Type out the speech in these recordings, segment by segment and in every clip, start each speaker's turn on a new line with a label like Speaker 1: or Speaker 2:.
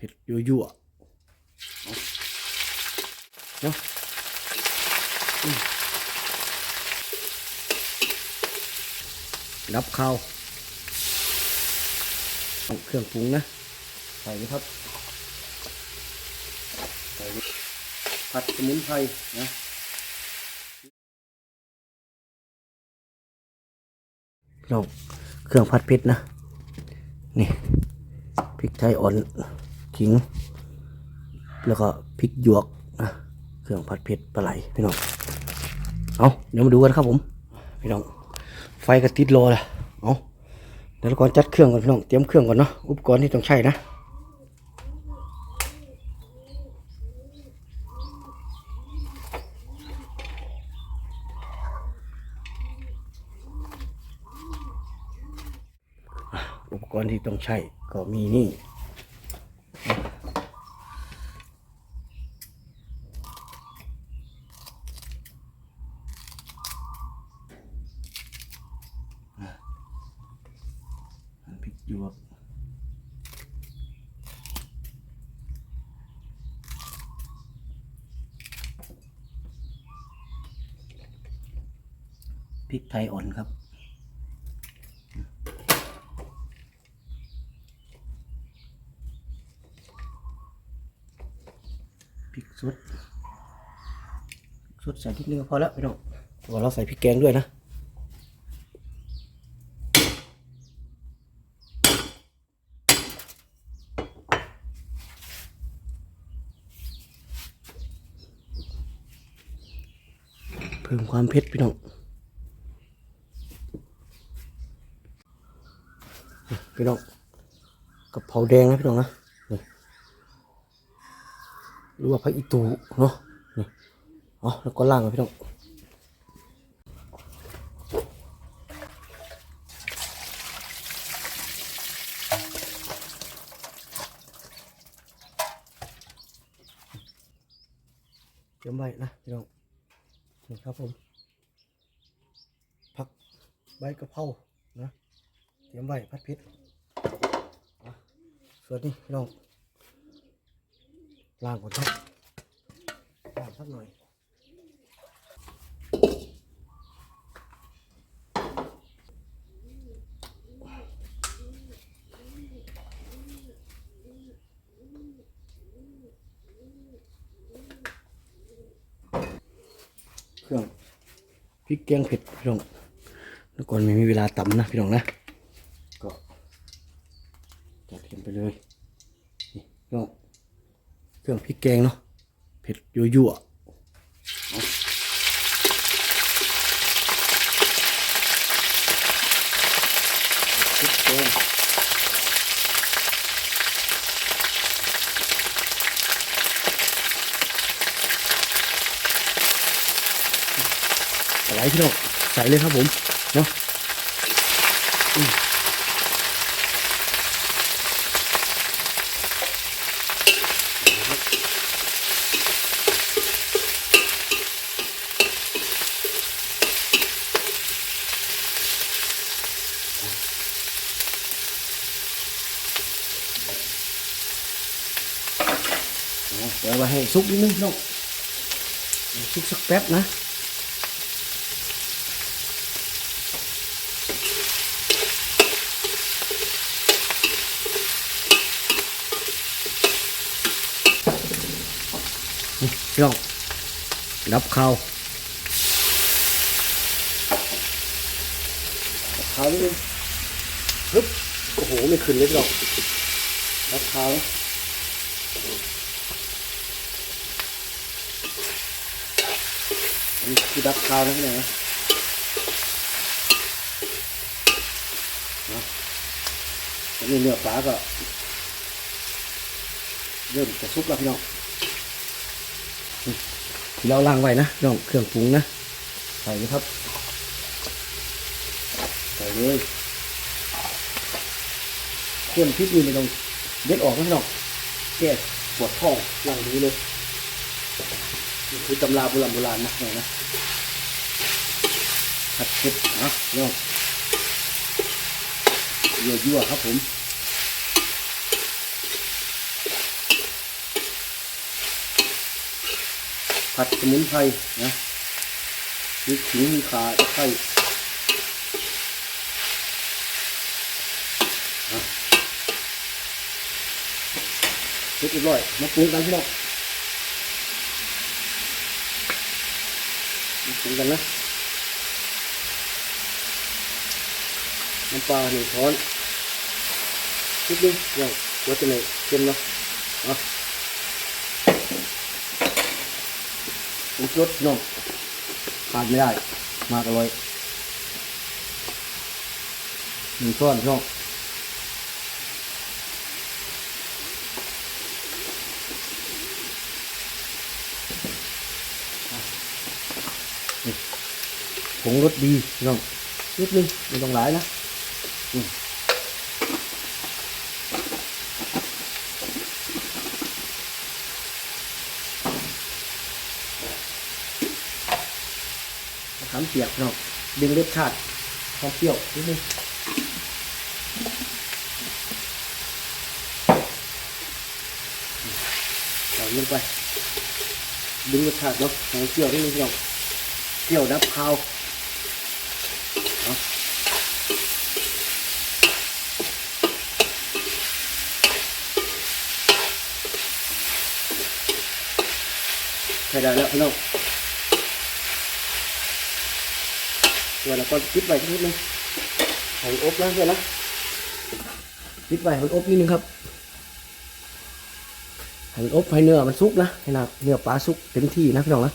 Speaker 1: เผ็ดยั่วๆเอาเนาะอืมดับข้าวเอาเครื่องปรุงนะ ใส่เลยครับ ใส่เลยผัดสมุนไพรนะเราเครื่องผัดเผ็ดนะ นี่พริกไทยอ่อน ขิง แล้วก็พริกหยวกนะเครื่องผัดเผ็ดปลาไหลพี่น้องเอาเดี๋ยวมาดูกันครับผมพี่น้องไฟก็ติดรอละเอาเดี๋ยวเราก่อนจัดเครื่องก่อนพี่น้องเตรียมเครื่องก่อนเนาะอุปกรณ์ที่ต้องใช้นะอุปกรณ์ที่ต้องใช้ก็มีนี่ พริกห ยวกพริกไทยอ่อนครับพริกสดพริกสดใส่พริกนึงก็พอแล้วพี่น้องเราใส่พริกแกงด้วยนะ พิ่มความเผ็ดพี่น้องพี่น้องกะเพราแดงนะพี่น้องนะนี่หรือว่าผักอีตูเนาะนี่อ๋อแล้วก็ล่างนะพี่น้องเตรียมไว้นะพี่น้อง นี่ครับผมผักใบกะเพรานะเตรียมไว้พัดพริษส่วนนี้พี่น้องล้างก่อนครับล้างสักหน่อย เครื่องพริกแกงเผ็ดพี่น้องแล้วก่อนไม่มีเวลาตำนะพี่น้องนะก็จัดเข็มไปเลยนี่พี่น้องเครื่องพริกแกงเนาะเผ็ดยั่วๆเพี่น้องใส่เลยครับผมเนาะเดี๋ยวไว้ให้ซุกนิดนึงน้องซุกสักแป๊บนะ พี่น้องรับข้าวข้าวนิดนึงฮึบโอ้โหไม่ขึ้นเลยพี่น้องรับข้าวนะอันนี้คือดับคาวนะพี่น้องนะอันนี้เนื้อปลาก็เริ่มจะสุกแล้วพี่น้อง ที่เราล้างไว้นะพี่น้องเครื่องปรุงนะ ใส่เลยครับ ใส่เลยเครื่องพริกนี่ไม่ต้องเด็ดออกนะน้องแก้ปวดท้องอย่างนี้เลยนี่คือตำราโบราณโบราณนะเนี่ยนะผัดเผ็ดนะเนาะยั่วยั่วๆครับผม ผัดสมุนไพรนะมีขิงมีขาตะไคร้อ่เสร็จเรียบร้อย มาปรุงกันพี่น้องมาปรุงกันนะน้ำปลาหนึ่งช้อนนิดนึงเดี๋ยวหัวจะไหนเค็มเนาะเอา ผงชูรสพี่น้องขาดไม่ได้ มากอร่อยหนึ่งช้อนพี่น้องนี่ผงรสดีพี่น้องนิดนึงไม่ต้องหลายนะอืมมะขาม เปียกพี่น้องดึงรสชาติความเปรี้ยวนิดนึงใส่ลงไป ดึงรสชาติเนาะของเปรี้ยวนิดนึงพี่น้องเปรี้ยวดับคาวใช่ได้แล้วพี่น้อง ตัวเราก็ปิดไว้นิดนึงให้มันอบนะเพื่อนนะปิดไว้ให้มันอบนิดนึงครับให้มันอบให้เนื้อมันสุกนะให้นะเนื้อปลาสุกเต็มที่นะพี่น้องนะ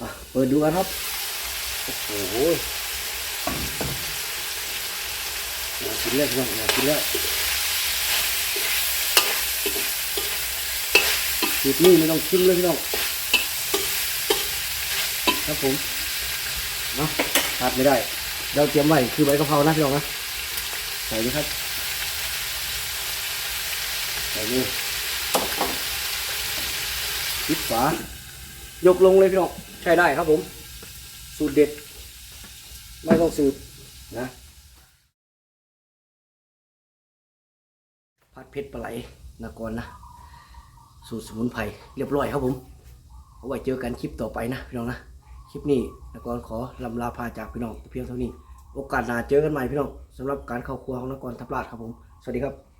Speaker 1: อะเปิดดูกันครับ โอ้โหอยากกินแล้วพี่น้องอยากกินแล้ว สูตรนี้ไม่ต้องชิมเลยพี่น้องครับผมเนาะขาดไม่ได้ เราเตรียมไว้คือใบกะเพรานะพี่น้องนะใส่เลยครับใส่เลยปิดฝายกลงเลยพี่น้องใช้ได้ครับผม สูตรเด็ด ไม่ต้องสืบนะผัดเผ็ดปลาไหลนากรนะ สูตรสมุนไพรเรียบร้อยครับผม เอาไว้เจอกันคลิปต่อไปนะพี่น้องนะ คลิปนี้นักกรขอลำลาพาจากพี่น้องเพียงเท่านี้ โอกาสหน้าเจอกันใหม่พี่น้องสำหรับการเข้าครัวของนักรทับลาดครับผม สวัสดีครับ